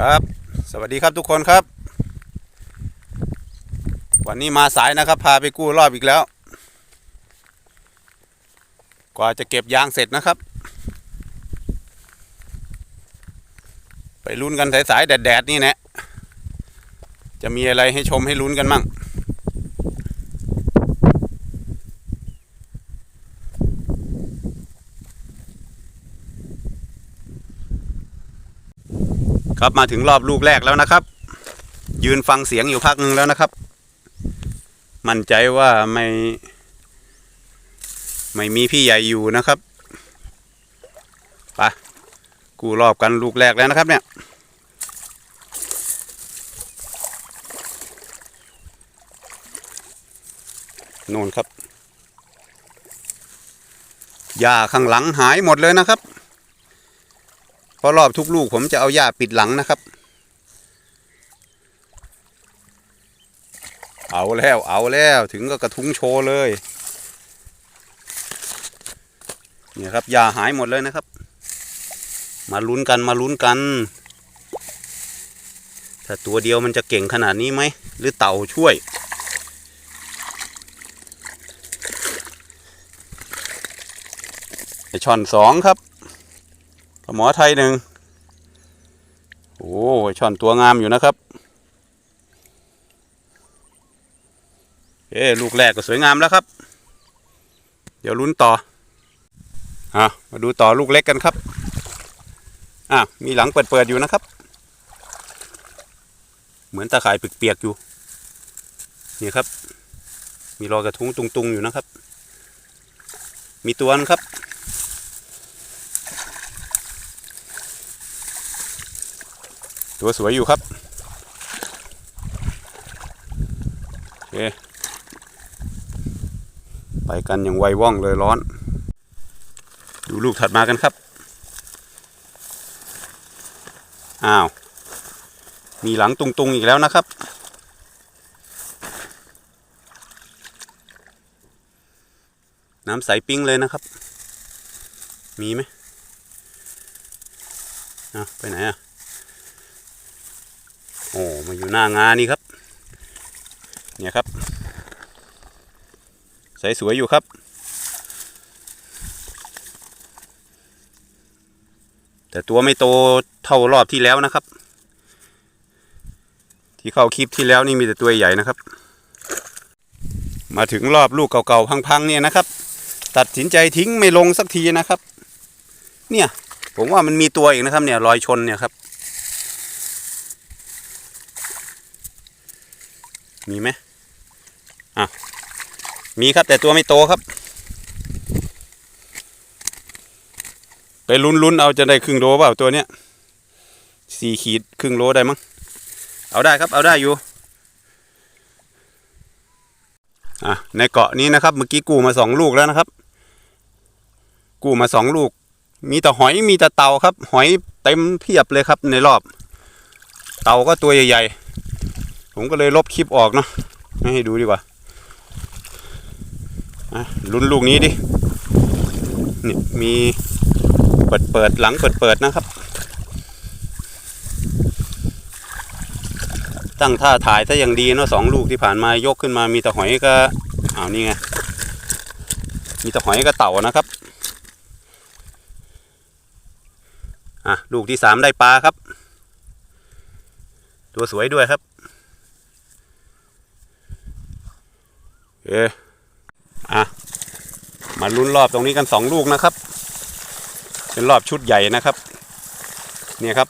ครับ สวัสดีครับทุกคนครับ วันนี้มาสายนะครับ พาไปกู้รอบอีกแล้ว กว่าจะเก็บยางเสร็จนะครับ ไปลุ้นกันสายๆแดดๆนี่แนะจะมีอะไรให้ชมให้ลุ้นกันมั่ง ครับมาถึงรอบลูกแรกแล้วนะครับ ยืนฟังเสียงอยู่พักหนึงแล้วนะครับ มั่นใจว่าไม่ไม่มีพี่ใหญ่อยู่นะครับไปกูรอบกันลูกแรกแล้วนะครับเนี่ยนู่นครับหญ้าข้างหลังหายหมดเลยนะครับ ราะรอบทุกลูกผมจะเอาหญ้าปิดหลังนะครับ เอาแล้วเอาแล้วถึงก็กระทุ้งโชว์เลยเนี่ยครับหญ้าหายหมดเลยนะครับ มาลุ้นกันมาลุ้นกัน ถ้าตัวเดียวมันจะเก่งขนาดนี้ไหม หรือเต่าช่วยไอช่อนสองครับ ปลาหมอไทยหนึ่งโอ้ยช่อนตัวงามอยู่นะครับเอ้ลูกแรกก็สวยงามแล้วครับ เดี๋ยวลุ้นต่ออะมาดูต่อลูกเล็กกันครับอะมีหลังเปิดๆอยู่นะครับ เหมือนตาข่ายเปียกๆอยู่นี่ครับ มีรอยกระทุ้งตุงๆอยู่นะครับ มีตัวนครับ ตัวสวยอยู่ครับโอเคไปกันอย่างไวว่องเลยร้อน ดูลูกถัดมากันครับ อ้าว มีหลังตุงๆอีกแล้วนะครับน้ำใสปิ้งเลยนะครับ มีไหมอะไปไหนอะ โอ้มาอยู่หน้างานี่ครับ เนี่ยครับใสสวยอยู่ครับ แต่ตัวไม่โตเท่ารอบที่แล้วนะครับ ที่เข้าคลิปที่แล้วนี่มีแต่ตัวใหญ่นะครับ มาถึงรอบลูกเก่าๆพังๆเนี่ยนะครับ ตัดสินใจทิ้งไม่ลงสักทีนะครับ เนี่ยผมว่ามันมีตัวอีกนะครับเนี่ยรอยชนเนี่ยครับ มีไหมอะมีครับแต่ตัวไม่โตครับ ไปลุ้นๆเอาจะได้ครึ่งโลเปล่าตัวเนี้ยสี่ขีดครึ่งโลได้มั้งเอาได้ครับเอาได้อยู่อะในเกาะนี้นะครับ เมื่อกี้กู้มาสองลูกแล้วนะครับ กู้มาสองลูก มีแต่หอยมีแต่เต่าครับ หอยเต็มเพียบเลยครับในรอบ เต่าก็ตัวใหญ่ๆ ผมก็เลยลบคลิปออกเนาะไม่ให้ดูดีกว่าลุ้นลูกนี้ดินี่มีเปิดเปิดหลังเปิดเปิดนะครับ ตั้งท่าถ่ายถ้าอย่างดีเนาะสองลูกที่ผ่านมายกขึ้นมามีแต่หอยก็อ้าวนี่ไงมีแต่หอยกับเต่านะครับอะลูกที่สามได้ปลาครับ ตัวสวยด้วยครับ เอะอะ มาลุ้นรอบตรงนี้กันสองลูกนะครับ เป็นรอบชุดใหญ่นะครับ เนี่ยครับ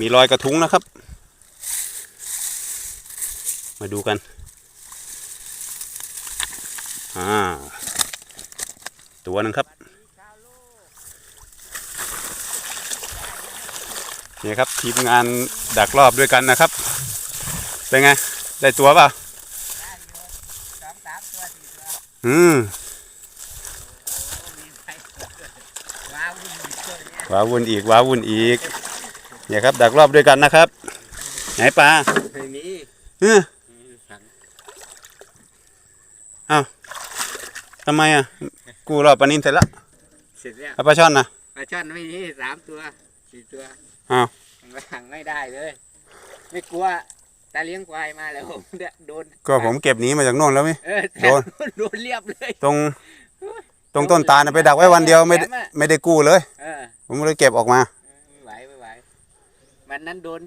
มีรอยกระทุ้งนะครับ มาดูกัน อ่า ตัวหนึงครับเนี่ยครับทีมงานดักรอบด้วยกันนะครับ เป็นไง ได้ตัวเปล่า สองสามตัวสี่ตัว อืมโอ้มีไปว้าววิ่งอยู่ตัวเนี้ยว้าวุ่นอีกว้าวุ่นอีกเนี่ยครับ ดักรอบด้วยกันนะครับ ไหนปลาไม่มีเฮ้ยทำไมอะ กูรอบปลานินเสร็จแล้วเสร็จแล้วเอาปลาช่อนนะปลาช่อนไม่มีสามตัวสี่ตัวอ้าวข้างสั่งไม่ได้เลย ไม่กลัว ตาเลี้ยงควายมาแล้วผมโดนก็ผมเก็บหนีมาจากโน่นแล้วไหมเออแถโดมนโดนเรียบเลยตรง ตรงต้นตาลน่ะไปดักไว้วันเดียวไม่ได้แถอะไม่ได้กู้เลยเออผมเลยเก็บออกมาไม่ไหวไม่ไหววันนั้นโดน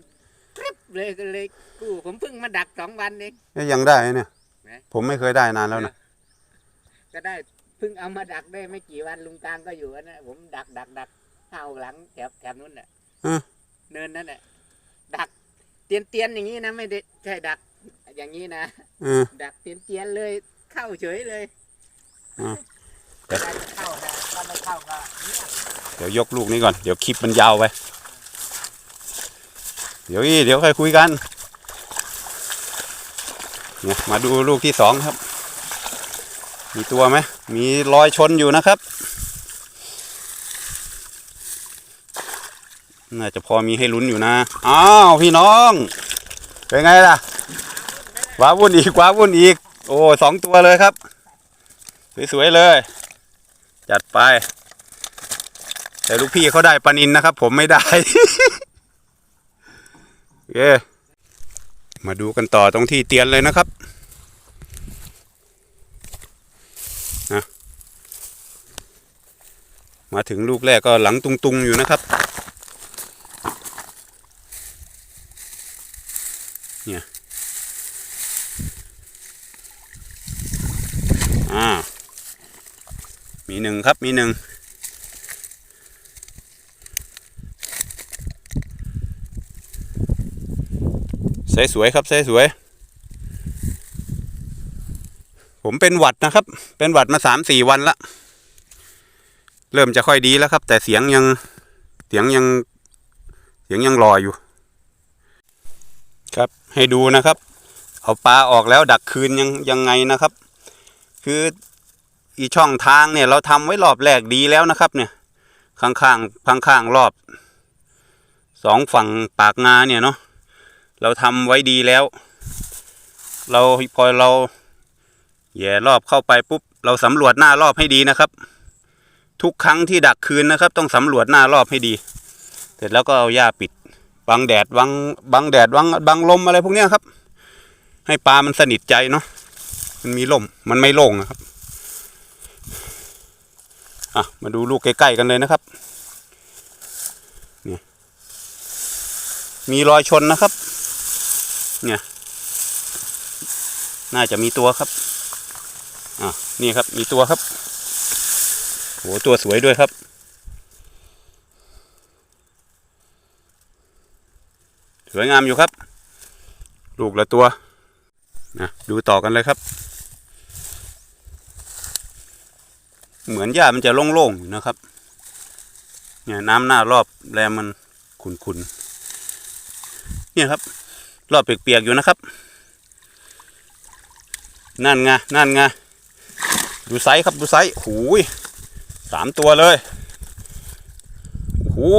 กริบเลยก็เลยกู้ผมเพิ่งมาดักสองวันเองนี่ยังได้เนี่ยไหนผมไม่เคยได้นานแล้วนะก็ได้เพิ่งเอามาดักได้ไม่กี่วันลุงกลางก็อยู่นะผมดักดักดักเข้าหลังแถบแถบนู้นน่ะอืมเนินนั่นน่ะดักเตียนเตียนๆอย่างนี้นะไม่ได้ใช่ดัก อย่างนี้นะเออดักเตียนเตียนๆเลยเข้าเฉยเลยอ่าได้จะเข้านะถ้าไม่เข้าก็เงียบเดี๋ยวยกลูกนี้ก่อน เดี๋ยวคลิปมันยาวไป เดี๋ยวอีเดี๋ยวค่อยคุยกัน เนี่ยมาดูลูกที่สองครับ มีตัวไหม มีรอยชนอยู่นะครับ น่าจะพอมีให้ลุ้นอยู่นะ อ้าว พี่น้อง เป็นไงล่ะว้าวุ่นอีกว้าวุ่นอีก โอ้สองตัวเลยครับ สวยๆเลย จัดไป แต่ลูกพี่เขาได้ปลานินนะครับ ผมไม่ได้โอเคมาดูกันต่อตรงที่เตียนเลยนะครับนะมาถึงลูกแรกก็หลังตุงๆอยู่นะครับ เนี่ย อ่า มีหนึ่งครับ มีหนึ่ง ใสสวยครับใสสวย ผมเป็นหวัดนะครับ เป็นหวัดมาสามสี่วันละ เริ่มจะค่อยดีแล้วครับ แต่เสียงยัง เสียงยัง เสียงยังรออยู่ ครับ ให้ดูนะครับ เอาปลาออกแล้วดักคืนยังยังไงนะครับ คืออีช่องทางเนี่ยเราทำไว้รอบแรกดีแล้วนะครับ เนี่ยข้างข้างข้างข้างๆรอบสองฝั่งปากงาเนี่ยเนาะเราทำไว้ดีแล้ว เราพอเราแย่รอบเข้าไปปุ๊บเราสำรวจหน้ารอบให้ดีนะครับ ทุกครั้งที่ดักคืนนะครับ ต้องสำรวจหน้ารอบให้ดี เสร็จแล้วก็เอาหญ้าปิดบังแดดบังบังแดดบังบังลมอะไรพวกเนี้ยครับ ให้ปลามันสนิทใจเนาะ มันมีลมมันไม่โล่งนะครับ อะ มาดูลูกใกล้ๆกันเลยนะครับ เนี่ย มีรอยชนนะครับ เนี่ย น่าจะมีตัวครับ อะ นี่ครับ มีตัวครับ โห ตัวสวยด้วยครับสวยงามอยู่ครับ ลูกละตัวนะดูต่อกันเลยครับ เหมือนหญ้ามันจะโล่งๆอยู่นะครับ เนี่ยน้ำหน้ารอบแรมมันขุนๆเนี่ยครับ รอบเปียกๆอยู่นะครับ นั่นไงนั่นไงดูไซส์ครับดูไซส์หูยสามตัวเลยโอ้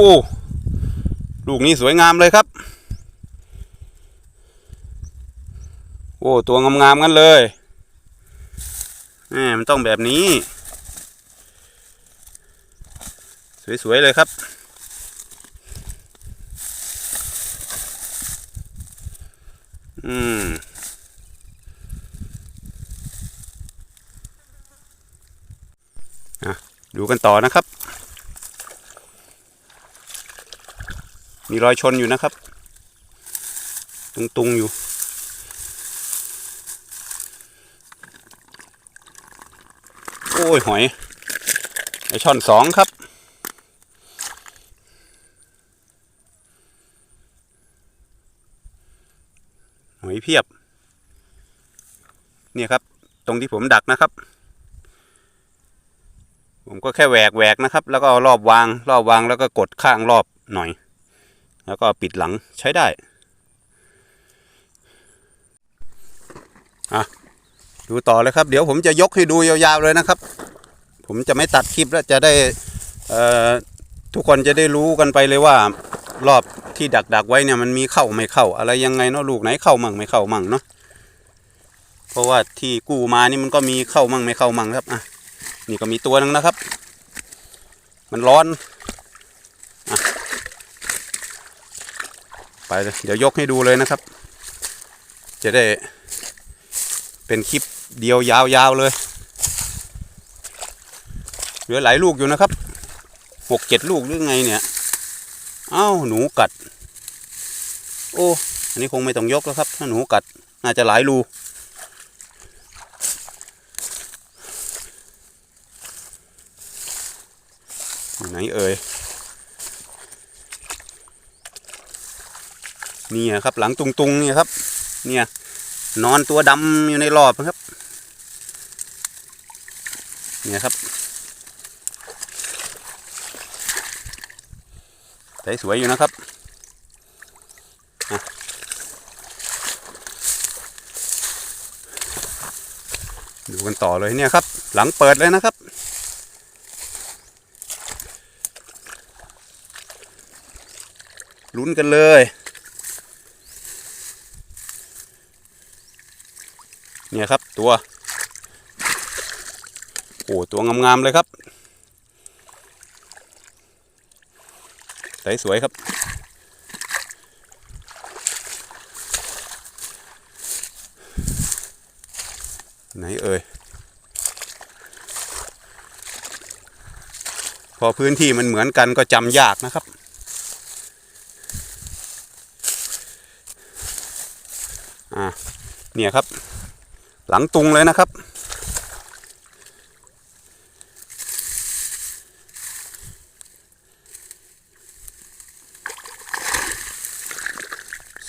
ลูกนี้สวยงามเลยครับ โอ้ตัวงามๆกันเลยแหมมันต้องแบบนี้ สวยๆเลยครับ อืมอะดูกันต่อนะครับ มีรอยชนอยู่นะครับ ตุงๆอยู่โอ้ยหอยไอช่อนสองครับ หอย เพียบ เนี่ยครับ ตรงที่ผมดักนะครับ ผมก็แค่แหวกแหวกนะครับ แล้วก็เอารอบวาง รอบวางแล้วก็กดข้างรอบหน่อย แล้วก็ปิดหลังใช้ได้อะดูต่อเลยครับ เดี๋ยวผมจะยกให้ดูยาวๆเลยนะครับ ผมจะไม่ตัดคลิปแล้วจะได้ทุกคนจะได้รู้กันไปเลยว่ารอบ ที่ดักดักไว้เนี่ยมันมีเข้าไม่เข้า อะไรยังไงเนาะลูกไหนเข้ามั่งไม่เข้ามั่งเนาะเพราะว่าที่กู้มานี่มันก็มีเข้ามั่งไม่เข้ามั่งครับอะนี่ก็มีตัวหนึงนะครับ มันร้อนอไปเลยเดี๋ยวยกให้ดูเลยนะครับ จะได้เป็นคลิปเดียวยาวๆเลย เหลือหลายลูกอยู่นะครับหกเจ็ดลูกหรือไงเนี่ย อ้าหนูกัด โอ้อันนี้คงไม่ต้องยกแล้วครับ ถ้าหนูกัดน่าจะหลายรูอยู่ไหนเอ่ยเนี่ยครับ หลังตุงๆเนี่ยครับ เนี่ย นอนตัวดำอยู่ในรอบนะครับ เนี่ยครับ สวยอยู่นะครับดูกันต่อเลยเนี่ยครับ หลังเปิดเลยนะครับ ลุ้นกันเลยเนี่ยครับตัว โอ้ตัวงามๆเลยครับ ใสสวยครับ ไหนเอ่ย พอพื้นที่มันเหมือนกันก็จำยากนะครับอ่าเนี่ยครับ หลังตุงเลยนะครับ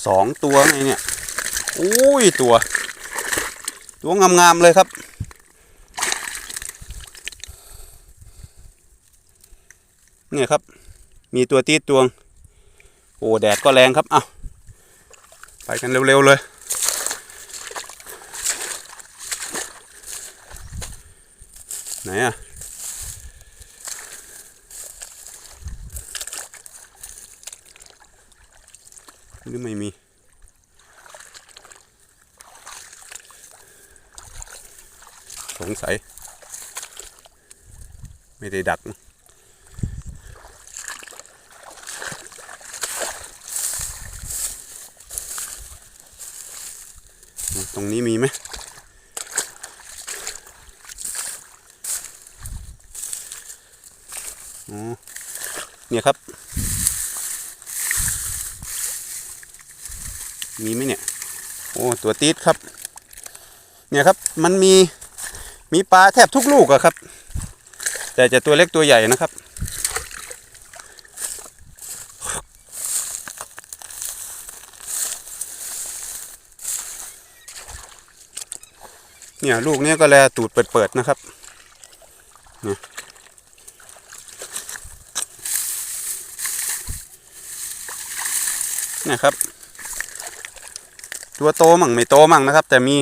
สองตัวไงเนี่ยอุ้ยตัว ตัวงามๆเลยครับ เนี่ยครับ มีตัวตีดตวง โอ้แดดก็แรงครับเอาไปกันเร็ว ๆ เลยไหนอะ หรือไม่มี สงสัย ไม่ได้ดักนะตรงนี้มีไหมเนี่ยครับ มีไหมเนี่ย โอ้ตัวตีดครับ เนี่ยครับมันมีมีปลาแทบทุกลูกอะครับ แต่จะตัวเล็กตัวใหญ่นะครับ เนี่ยลูกเนี้ยก็แลตูดเปิดๆนะครับนะครับ ตัวโตมั่งไม่โตมั่งนะครับ แต่มี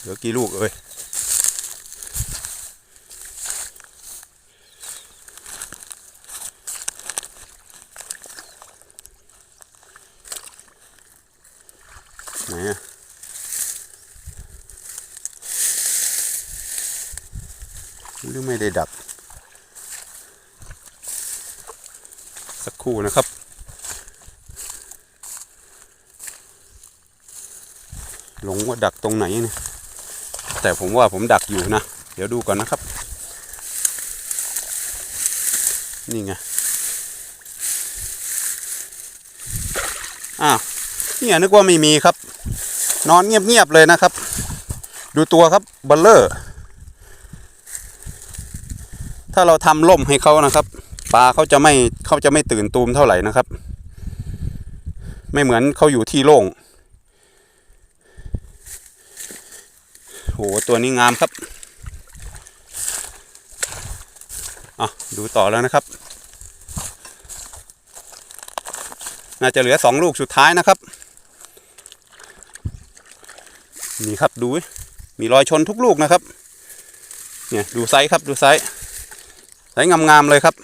เหลือกี่ลูกเอ้ยไหนอะหรือไม่ได้ดับ สักครู่นะครับ หลงว่าดักตรงไหนเนี่ยแต่ผมว่าผมดักอยู่นะ เดี๋ยวดูก่อนนะครับ นี่ไงอ้าวเนี่ยนึกว่าไม่มีครับ นอนเงียบๆเลยนะครับ ดูตัวครับบัลเลอร์ ถ้าเราทำล่มให้เขานะครับปลาเขาจะไม่เขาจะไม่ตื่นตูมเท่าไหร่นะครับ ไม่เหมือนเขาอยู่ที่โล่ง หตัวนี้งามครับอะดูต่อแล้วนะครับ น่าจะเหลือสองลูกสุดท้ายนะครับ นี่ครับดู มีรอยชนทุกลูกนะครับ เนี่ยดูไซส์ครับดูไซส์ไซส์งามๆเลยครับ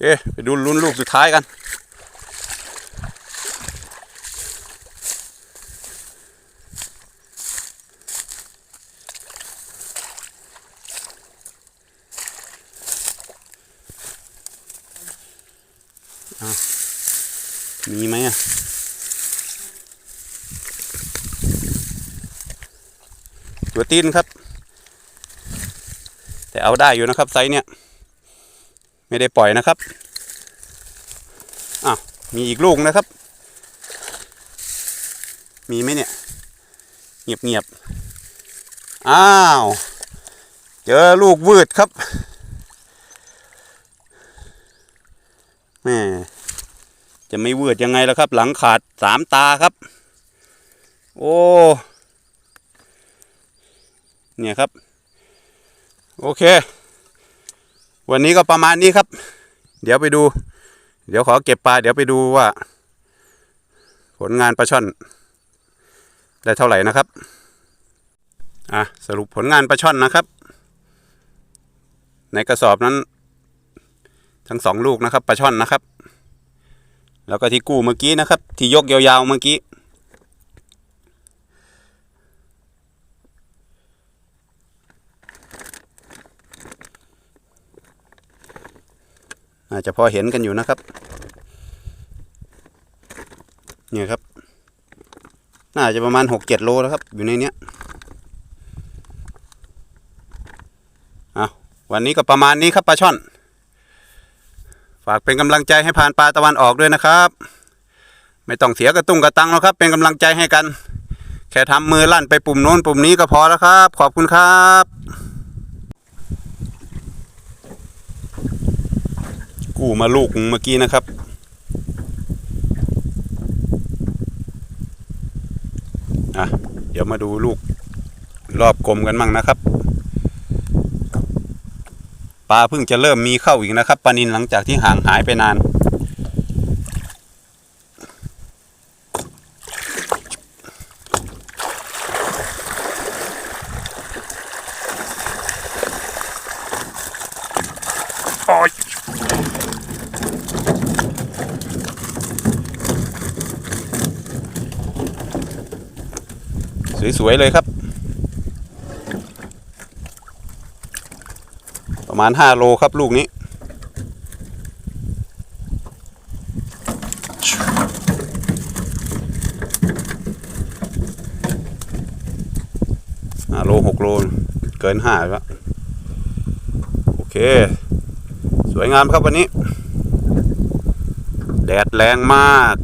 เอ๊ะไปดูลุ้นลูกสุดท้ายกัน มีไหมอะตัวตีนครับ แต่เอาได้อยู่นะครับไซส์เนี่ย ไม่ได้ปล่อยนะครับอ้าวมีอีกลูกนะครับ มีไหมเนี่ย เงียบเงียบอ้าว เจอลูกวืดครับแม่ จะไม่เวืดยังไงแล่ะครับ หลังขาดสามตาครับ โอ้เนี่ยครับ โอเค วันนี้ก็ประมาณนี้ครับ เดี๋ยวไปดู เดี๋ยวขอเก็บปลาเดี๋ยวไปดูว่า ผลงานปลาช่อน ได้เท่าไหร่นะครับอะสรุปผลงานปลาช่อนนะครับ ในกระสอบนั้น ทั้งสองลูกนะครับปลาช่อนนะครับ แล้วก็ที่กู้เมื่อกี้นะครับ ที่ยกยาวๆเมื่อกี้ อาจจะพอเห็นกันอยู่นะครับ เนี่ยครับ น่าจะประมาณหกเจ็ดโลแล้วครับ อยู่ในเนี้ยอะวันนี้ก็ประมาณนี้ครับปลาช่อนากเป็นกำลังใจให้ผ่านปลาตะวันออกด้วยนะครับ ไม่ต้องเสียกระตุ้งกระตังแล้วครับ เป็นกำลังใจให้กัน แค่ทำมือลั่นไปปุ่มโน้นปุ่มนี้ก็พอแล้วครับ ขอบคุณครับกู้มาลูกเมื่อกี้นะครับอะเดี๋ยวมาดูลูกรอบกลมกันมั่งนะครับ ปลาเพิ่งจะเริ่มมีเข้าอีกนะครับปลานินหลังจากที่ห่างหายไปนาน สวยๆเลยครับ ประ มาณ5โลครับลูกนี้ ห้าโลหกโล เกินห้าแล้ว โอเค สวยงามครับวันนี้ แดดแรงมาก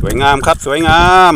สวยงาม ครับสวยงาม